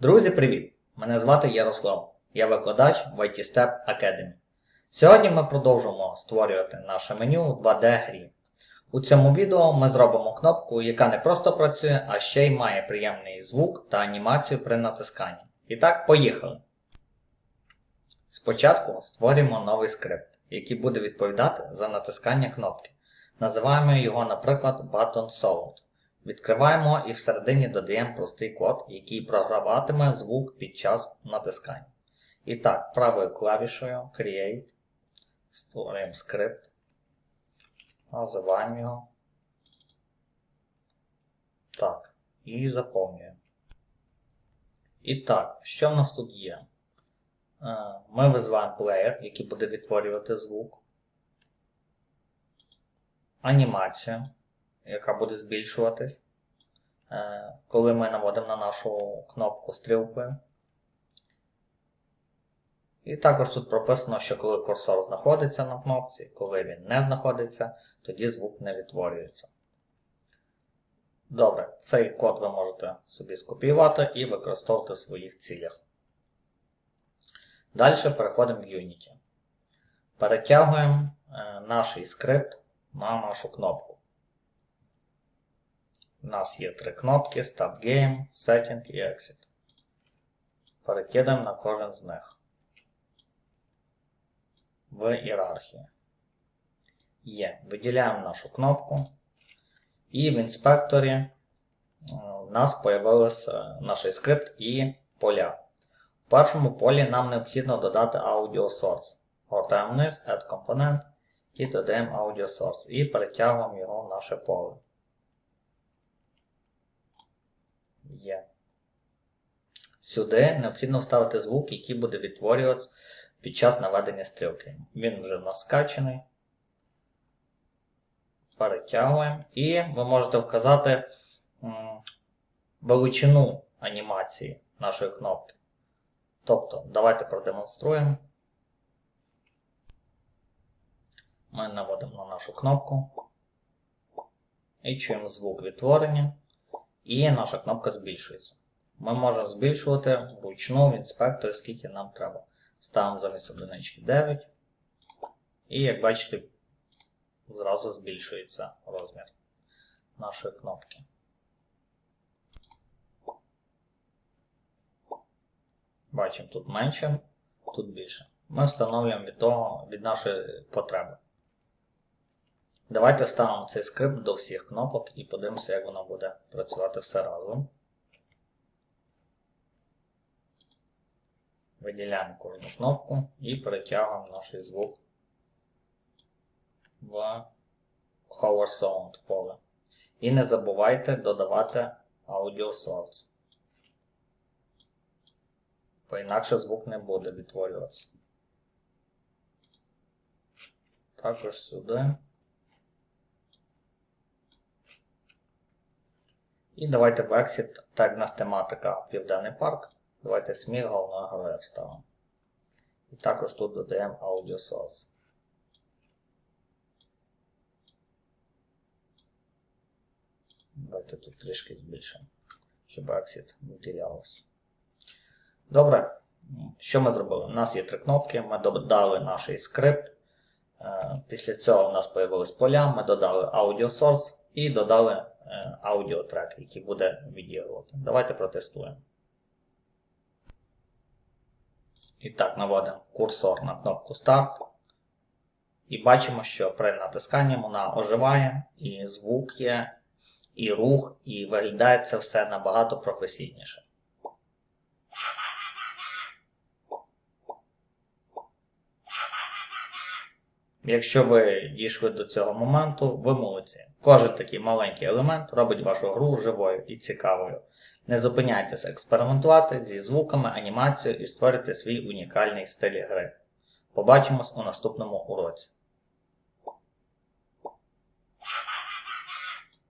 Друзі, привіт! Мене звати Ярослав. Я викладач в IT Step Academy. Сьогодні ми продовжимо створювати наше меню 2D-грі. У цьому відео ми зробимо кнопку, яка не просто працює, а ще й має приємний звук та анімацію при натисканні. І так, поїхали! Спочатку створюємо новий скрипт, який буде відповідати за натискання кнопки. Називаємо його, наприклад, Button Sound. Відкриваємо і всередині додаємо простий код, який програватиме звук під час натискання. І так, правою клавішою Create. Створюємо скрипт. Називаємо його. Так. І заповнюємо. І так, що в нас тут є? Е, Ми визиваємо плеєр, який буде відтворювати звук. Анімацію яка буде збільшуватись, е, коли ми наводимо на нашу кнопку стрілкою. І також тут прописано, що коли курсор знаходиться на кнопці, коли він не знаходиться, тоді звук не відтворюється. Добре, цей код ви можете собі скопіювати і використовувати в своїх цілях. Далі переходимо в Unity. Перетягуємо е, наш скрипт на нашу кнопку. У нас є три кнопки Start Game, Setting і Exit. Перекидаємо на кожен з них в ієрархії. Є. Виділяємо нашу кнопку. І в інспекторі у нас з'явився наш скрипт і поля. В першому полі нам необхідно додати Audio Source. Гортаємо вниз, Add Component і додаємо Audio Source. І перетягуємо його в наше поле. Є. Сюди необхідно вставити звук, який буде відтворюватися під час наведення стрілки. Він вже в нас скачений. Перетягуємо. І ви можете вказати величину анімації нашої кнопки. Тобто, давайте продемонструємо. Ми наводимо на нашу кнопку. І чуємо звук відтворення. І наша кнопка збільшується. Ми можемо збільшувати вручну в інспекторі, скільки нам треба. Ставимо замість одинички 9. І, як бачите, зразу збільшується розмір нашої кнопки. Бачимо, тут менше, тут більше. Ми встановлюємо від, того, від нашої потреби. Давайте ставимо цей скрипт до всіх кнопок і подивимося, як воно буде працювати все разом. Виділяємо кожну кнопку і перетягуємо наш звук в Hover Sound поле. І не забувайте додавати Audio Source. Бо інакше звук не буде відтворюватися. Також сюди. І давайте в Exit, так в нас тематика Південний парк. Давайте сміх головного героя вставимо. І також тут додаємо Audio Source. Давайте тут трішки збільшимо, щоб Exit виділялося. Добре. Що ми зробили? У нас є три кнопки, ми додали наш скрипт. Е, після цього у нас з'явились поля, ми додали Audio Source і додали аудіотрек, який буде відігрувати. Давайте протестуємо. І так, наводимо курсор на кнопку Start. І бачимо, що при натисканні вона оживає, і звук є, і рух, і виглядає це все набагато професійніше. Якщо ви дійшли до цього моменту, ви молодці. Кожен такий маленький елемент робить вашу гру живою і цікавою. Не зупиняйтеся експериментувати зі звуками, анімацією і створюйте свій унікальний стиль гри. Побачимось у наступному уроці.